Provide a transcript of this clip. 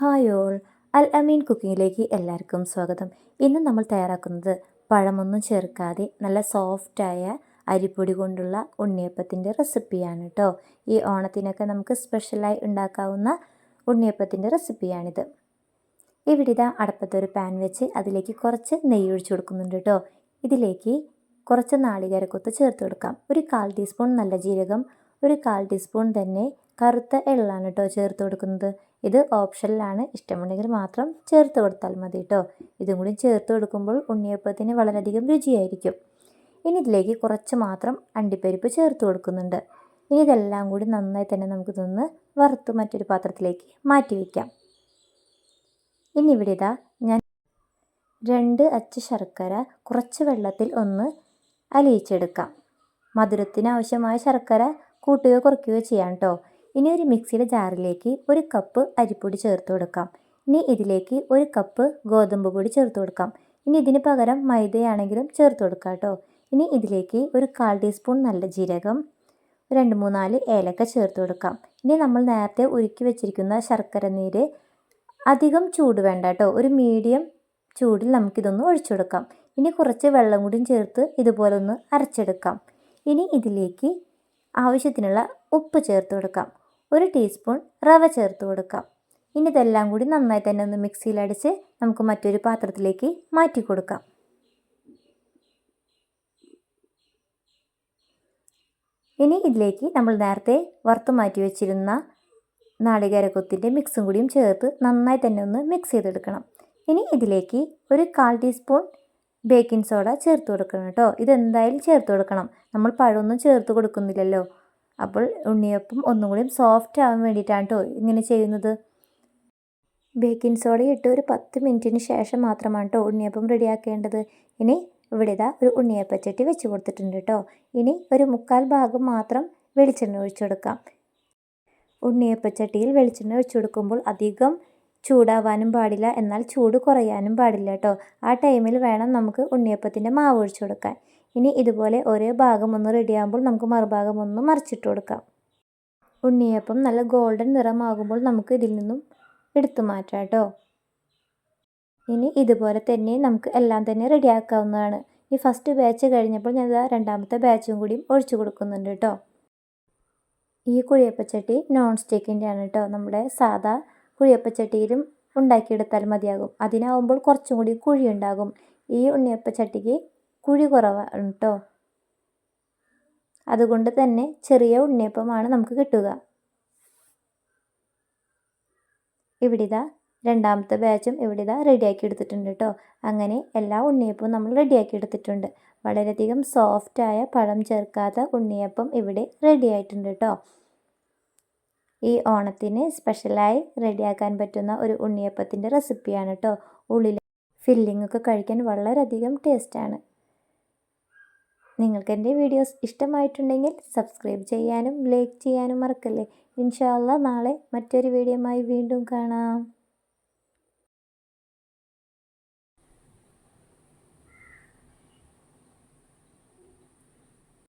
Hi all. അൽ അമീൻ കുക്കിങ്ങിലേക്ക് എല്ലാവർക്കും സ്വാഗതം. ഇന്ന് നമ്മൾ തയ്യാറാക്കുന്നത് പഴമൊന്നും ചേർക്കാതെ നല്ല സോഫ്റ്റായ അരിപ്പൊടി കൊണ്ടുള്ള ഉണ്ണിയപ്പത്തിന്റെ റെസിപ്പിയാണ് കേട്ടോ ഈ ഓണത്തിനൊക്കെ നമുക്ക് സ്പെഷ്യലായി ഉണ്ടാക്കാവുന്ന ഉണ്ണിയപ്പത്തിന്റെ റെസിപ്പിയാണിത്. ഇവിടെ ഇതാ അടപ്പത്തൊരു പാൻ വെച്ച് അതിലേക്ക് കുറച്ച് നെയ്യ് ഒഴിച്ചു കൊടുക്കുന്നുണ്ട് കേട്ടോ ഇതിലേക്ക് കുറച്ച് നാളികേരക്കൊത്ത് ചേർത്ത് കൊടുക്കാം. ഒരു കാൽ ടീസ്പൂൺ നല്ല ജീരകം ഒരു കാൽ ടീസ്പൂൺ തന്നെ കറുത്ത എള്ളാണ് കേട്ടോ ചേർത്ത് കൊടുക്കുന്നത്. ഇത് ഓപ്ഷനിലാണ്. ഇഷ്ടമുണ്ടെങ്കിൽ മാത്രം ചേർത്ത് കൊടുത്താൽ മതി കേട്ടോ ഇതും കൂടി ചേർത്ത് കൊടുക്കുമ്പോൾ ഉണ്ണിയപ്പത്തിന് വളരെയധികം രുചിയായിരിക്കും. ഇനി ഇതിലേക്ക് കുറച്ച് മാത്രം അണ്ടിപ്പരിപ്പ് ചേർത്ത് കൊടുക്കുന്നുണ്ട്. ഇനി ഇതെല്ലാം കൂടി നന്നായി തന്നെ നമുക്ക് ഇതൊന്ന് വറുത്ത് മറ്റൊരു പാത്രത്തിലേക്ക് മാറ്റി വയ്ക്കാം ഇനി ഇവിടെ ഇതാ ഞാൻ രണ്ട് അച്ച് ശർക്കര കുറച്ച് വെള്ളത്തിൽ ഒന്ന് അലിയിച്ചെടുക്കാം. മധുരത്തിന് ആവശ്യമായ ശർക്കര കൂട്ടുകയോ കുറയ്ക്കുകയോ ചെയ്യാം കേട്ടോ ഇനി ഒരു മിക്സിയുടെ ജാറിലേക്ക് ഒരു കപ്പ് അരിപ്പൊടി ചേർത്ത് കൊടുക്കാം. ഇനി ഇതിലേക്ക് ഒരു കപ്പ് ഗോതമ്പ് പൊടി ചേർത്ത് കൊടുക്കാം. ഇനി ഇതിന് പകരം മൈദയാണെങ്കിലും ചേർത്ത് കൊടുക്കാം കേട്ടോ. ഇനി ഇതിലേക്ക് ഒരു കാൽ ടീസ്പൂൺ നല്ല ജീരകം രണ്ട് മൂന്നാൽ ഏലക്ക ചേർത്ത് കൊടുക്കാം. ഇനി നമ്മൾ നേരത്തെ ഉരുക്കി വെച്ചിരിക്കുന്ന ശർക്കര നീര് അധികം ചൂട് വേണ്ട കേട്ടോ. ഒരു മീഡിയം ചൂടിൽ നമുക്കിതൊന്ന് ഒഴിച്ചു കൊടുക്കാം. ഇനി കുറച്ച് വെള്ളം കൂടിയും ചേർത്ത് ഇതുപോലെ ഒന്ന് അരച്ചെടുക്കാം. ഇനി ഇതിലേക്ക് ആവശ്യത്തിനുള്ള ഉപ്പ് ചേർത്ത് കൊടുക്കാം. ഒരു ടീസ്പൂൺ റവ ചേർത്ത് കൊടുക്കാം. ഇനി ഇതെല്ലാം കൂടി നന്നായി തന്നെ ഒന്ന് മിക്സിയിലടിച്ച് നമുക്ക് മറ്റൊരു പാത്രത്തിലേക്ക് മാറ്റി കൊടുക്കാം. ഇനി ഇതിലേക്ക് നമ്മൾ നേരത്തെ വറുത്ത് മാറ്റി വെച്ചിരുന്ന നാളികേരക്കൊത്തിന്റെ മിക്സും കൂടിയും ചേർത്ത് നന്നായി തന്നെ ഒന്ന് മിക്സ് ചെയ്തെടുക്കണം. ഇനി ഇതിലേക്ക് ഒരു കാൽ ടീസ്പൂൺ ബേക്കിംഗ് സോഡ ചേർത്ത് കൊടുക്കണം കേട്ടോ. ഇതെന്തായാലും ചേർത്ത് കൊടുക്കണം. നമ്മൾ പഴമൊന്നും ചേർത്ത് കൊടുക്കുന്നില്ലല്ലോ. അപ്പോൾ ഉണ്ണിയപ്പം ഒന്നും കൂടി സോഫ്റ്റ് ആവാൻ വേണ്ടിയിട്ടാണ് കേട്ടോ ഇങ്ങനെ ചെയ്യുന്നത്. ബേക്കിംഗ് സോഡ ഇട്ട് ഒരു പത്ത് മിനിറ്റിന് ശേഷം മാത്രമാണ് കേട്ടോ ഉണ്ണിയപ്പം റെഡിയാക്കേണ്ടത് ഇനി ഇവിടെ ഇതാ ഒരു ഉണ്ണിയപ്പച്ചട്ടി വെച്ച് കൊടുത്തിട്ടുണ്ട് കേട്ടോ ഇനി ഒരു മുക്കാൽ ഭാഗം മാത്രം വെളിച്ചെണ്ണ ഒഴിച്ചു കൊടുക്കാം. ഉണ്ണിയപ്പച്ചട്ടിയിൽ വെളിച്ചെണ്ണ ഒഴിച്ചു കൊടുക്കുമ്പോൾ അധികം ചൂടാവാനും പാടില്ല. എന്നാൽ ചൂട് കുറയാനും പാടില്ല കേട്ടോ ആ ടൈമിൽ വേണം നമുക്ക് ഉണ്ണിയപ്പത്തിന്റെ മാവ് ഒഴിച്ചു കൊടുക്കാൻ. ഇനി ഇതുപോലെ ഒരേ ഭാഗം ഒന്ന് റെഡിയാകുമ്പോൾ നമുക്ക് മറുഭാഗം ഒന്ന് മറിച്ചിട്ട് കൊടുക്കാം. ഉണ്ണിയപ്പം നല്ല ഗോൾഡൻ നിറമാകുമ്പോൾ നമുക്ക് ഇതിൽ നിന്നും എടുത്തു മാറ്റാം കേട്ടോ ഇനി ഇതുപോലെ തന്നെ നമുക്ക് എല്ലാം തന്നെ റെഡിയാക്കാവുന്നതാണ് ഈ ഫസ്റ്റ് ബാച്ച് കഴിഞ്ഞപ്പോൾ ഞാൻ രണ്ടാമത്തെ ബാച്ചും കൂടി ഒഴിച്ചു കൊടുക്കുന്നുണ്ട് കേട്ടോ ഈ കുഴിയപ്പച്ചട്ടി നോൺ സ്റ്റിക്കിന്റെ ആണ് കേട്ടോ നമ്മുടെ സാധാ കുഴിയപ്പച്ചട്ടിയിലും ഉണ്ടാക്കിയെടുത്താൽ മതിയാകും. അതിനാവുമ്പോൾ കുറച്ചും കൂടി കുഴിയുണ്ടാകും. ഈ ഉണ്ണിയപ്പച്ചട്ടിക്ക് കുഴി കുറവാണ് കേട്ടോ അതുകൊണ്ട് തന്നെ ചെറിയ ഉണ്ണിയപ്പമാണ് നമുക്ക് കിട്ടുക. ഇവിടിതാ രണ്ടാമത്തെ ബാച്ചും ഇവിടിതാ റെഡിയാക്കി എടുത്തിട്ടുണ്ട് കേട്ടോ. അങ്ങനെ എല്ലാ ഉണ്ണിയപ്പവും നമ്മൾ റെഡിയാക്കി എടുത്തിട്ടുണ്ട്. വളരെയധികം സോഫ്റ്റായ പഴം ചേർക്കാത്ത ഉണ്ണിയപ്പം ഇവിടെ റെഡിയായിട്ടുണ്ട് കേട്ടോ. ഈ ഓണത്തിന് സ്പെഷ്യലായി റെഡിയാക്കാൻ പറ്റുന്ന ഒരു ഉണ്ണിയപ്പത്തിന്റെ റെസിപ്പിയാണ് കേട്ടോ. ഉള്ളിൽ ഫില്ലിംഗ് ഒക്കെ കഴിക്കാൻ വളരെയധികം ടേസ്റ്റാണ് നിങ്ങൾക്ക് എന്റെ വീഡിയോസ് ഇഷ്ടമായിട്ടുണ്ടെങ്കിൽ സബ്സ്ക്രൈബ് ചെയ്യാനും ലൈക്ക് ചെയ്യാനും മറക്കല്ലേ. ഇൻഷാല്ല നാളെ മറ്റൊരു വീഡിയോയുമായി വീണ്ടും കാണാം.